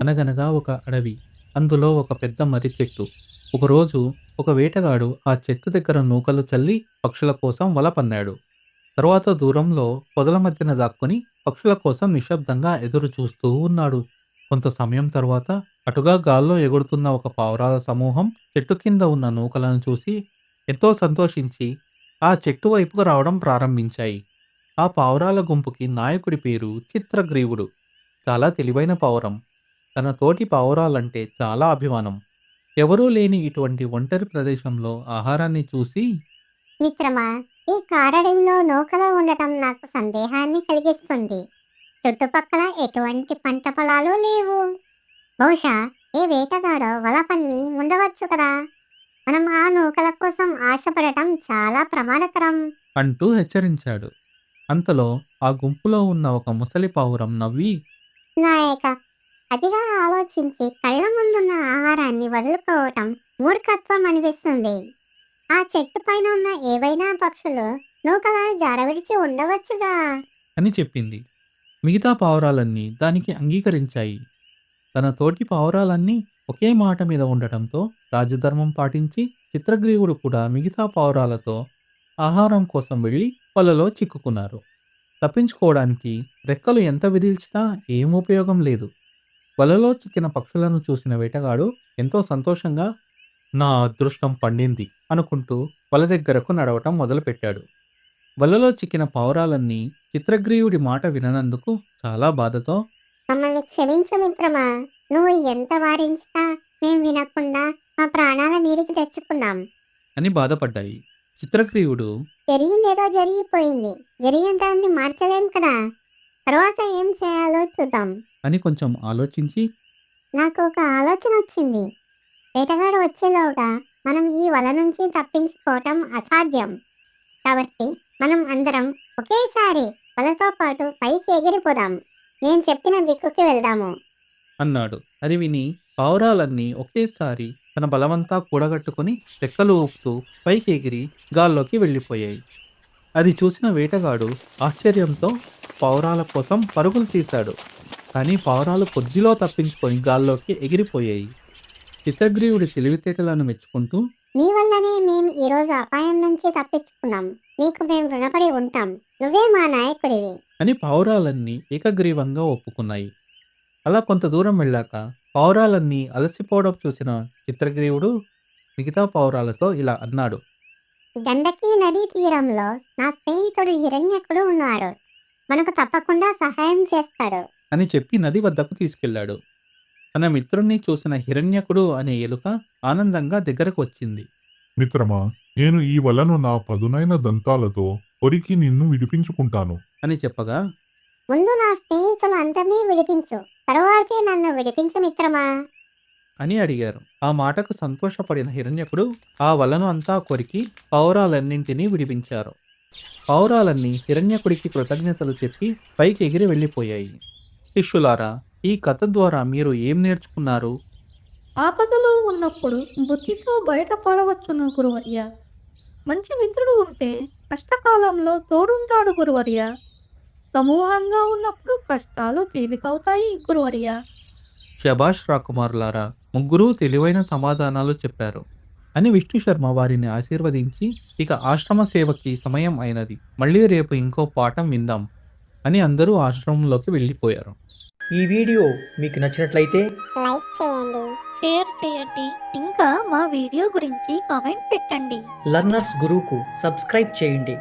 అనగనగా ఒక అడవి అందులో ఒక పెద్ద మర్రి చెట్టు. ఒకరోజు ఒక వేటగాడు ఆ చెట్టు దగ్గర నూకలు చల్లి పక్షుల కోసం వల పన్నాడు. తరువాత దూరంలో పొదల మధ్యన దాక్కుని పక్షుల కోసం నిశ్శబ్దంగా ఎదురు చూస్తూ ఉన్నాడు. కొంత సమయం తర్వాత అటుగా గాల్లో ఎగురుతున్న ఒక పావురాల సమూహం చెట్టు కింద ఉన్న నూకలను చూసి ఎంతో సంతోషించి ఆ చెట్టు వైపుకు రావడం ప్రారంభించాయి. ఆ పావురాల గుంపుకి నాయకుడి పేరు చిత్రగ్రీవుడు. చాలా తెలివైన పావురం. తన తోటి పావురాలంటే చాలా అభిమానం. ఎవరూ లేని ఇటువంటి ఒంటరి ప్రదేశంలో ఆహారాన్ని చూసి మిత్రమా ఈ కారడంలో నూకలు ఉండటం నాకు సందేహాన్ని కలిగిస్తుంది. చుట్టుపక్కల ఎటువంటి పంట పొలాలు లేవు. బహుశా ఏ వేటగాడో వల పన్ని ఉండవచ్చు కదా. మనం ఆ నూకల కోసం ఆశపడటం చాలా ప్రమాదకరం. అంటూ హెచ్చరించాడు. అంతలో ఆ గుంపులో ఉన్న ఒక ముసలి పావురం నవ్వి నాయక అతిగా ఆలోచించి కళ్ళ ముందున్న ఆహారాన్ని వదులుకోవటం మూర్ఖత్వం అనిపిస్తుంది. ఆ చెట్టు పైన ఉన్న ఏవైనా పక్షులు నూకలా జారవిడిచి ఉండవచ్చుగా. అని చెప్పింది. మిగతా పావురాలన్నీ దానికి అంగీకరించాయి. తన తోటి పావురాలన్నీ ఒకే మాట మీద ఉండటంతో రాజధర్మం పాటించి చిత్రగ్రీవుడు కూడా మిగతా పావురాలతో ఆహారం కోసం వెళ్ళి వలలో చిక్కుకున్నారు. తప్పించుకోవడానికి రెక్కలు ఎంత విధిల్చినా ఏం ఉపయోగం లేదు. వలలో చిక్కిన పక్షులను చూసిన వేటగాడు ఎంతో సంతోషంగా నా అదృష్టం పండింది అనుకుంటూ వల దగ్గరకు నడవటం మొదలుపెట్టాడు. వలలో చిక్కిన పావురాలన్నీ చిత్రగ్రీవుడి మాట విననందుకు చాలా బాధతో మమ్మల్ని క్షమించు మిత్రమా నువ్వు ఎంత వారించినా మేం వినకుండా మా ప్రాణాల మీరికి తెచ్చుకున్నాం అని బాధపడ్డాయి. చిత్రగ్రీవుడు జరిగిందేదో జరిగిపోయింది జరిగిన దాన్ని మార్చలేం కదా తర్వాత ఏం చేయాలో చూద్దాం. అని కొంచెం ఆలోచించి నాకు ఒక ఆలోచన వచ్చింది వేటగాడు వచ్చేలోగా మనం ఈ వల నుంచి తప్పించుకోవటం అసాధ్యం. కాబట్టి మనం అందరం ఒకేసారి వలతో పాటు పైకి ఎగిరిపోదాం. నేను చెప్పిన దిక్కుకి వెళ్దాము. అన్నాడు. అది విని పావురాలన్నీ ఒకేసారి తన బలమంతా కూడగట్టుకుని రెక్కలు ఊపుతూ పైకి ఎగిరి గాల్లోకి వెళ్ళిపోయాయి. అది చూసిన వేటగాడు ఆశ్చర్యంతో పావురాల కోసం పరుగులు తీశాడు. కానీ పావురాలు కొద్దిలో తప్పించుకొని గాల్లోకి ఎగిరిపోయాయి. చిత్రగ్రీవుడి తెలివితేటలను మెచ్చుకుంటూ నీ వల్లనే మేము ఈరోజు అపాయం నుంచి తప్పించుకున్నాం. నీకు మేము రుణపడి ఉంటాం. నువ్వే మా నాయకుడివి. అని పావురాలన్నీ ఏకగ్రీవంగా ఒప్పుకున్నాయి. అలా కొంత దూరం వెళ్ళాక పావురాలన్నీ అలసిపోవడం చూసిన చిత్రగ్రీవుడు మిగతా పావురాలతో ఇలా అన్నాడు. గండకీ నదీ తీరంలో నా స్నేహితుడు హిరణ్యకుడు ఉన్నాడు. మనకు తప్పకుండా సహాయం చేస్తాడు. అని చెప్పి నది వద్దకు తీసుకెళ్ళాడు. తన మిత్రుణ్ణి చూసిన హిరణ్యకుడు అనే ఎలుక ఆనందంగా దగ్గరకు వచ్చింది మిత్రమా నేను ఈ వలను నా పదునైన దంతాలతో కొరికి నిన్ను విడిపించుకుంటాను. అని చెప్పగా ముందు నా స్నేహితులు అందరినీ విడిపించు. తరువాతే నన్ను విడిపించు మిత్రమా. అని అడిగారు. ఆ మాటకు సంతోషపడిన హిరణ్యకుడు ఆ వలను అంతా కొరికి పావురాలన్నింటినీ విడిపించారు. పావురాలన్నీ హిరణ్యకుడికి కృతజ్ఞతలు చెప్పి పైకి ఎగిరి వెళ్ళిపోయాయి. శిష్యులారా ఈ కథ ద్వారా మీరు ఏం నేర్చుకున్నారు? ఆపదలో ఉన్నప్పుడు బుద్ధితో బయటపడవచ్చును గురువర్య. మంచి మిత్రుడు ఉంటే కష్టకాలంలో తోడుంటాడు గురువర్య. సమూహంగా ఉన్నప్పుడు కష్టాలు తేలికవుతాయి గురువర్య. శభాష్ రాకుమారులారా ముగ్గురు తెలివైన సమాధానాలు చెప్పారు. అని విష్ణు శర్మ వారిని ఆశీర్వదించి ఇక ఆశ్రమ సేవకి సమయం అయినది. మళ్ళీ రేపు ఇంకో పాఠం విందాం. అని అందరూ ఆశ్రమంలోకి వెళ్ళిపోయారు. ఈ వీడియో మీకు నచ్చినట్లయితే లైక్ చేయండి షేర్ చేయండి ఇంకా మా వీడియో గురించి కామెంట్ పెట్టండి. లర్నర్స్ గురువుకు సబ్స్క్రైబ్ చేయండి.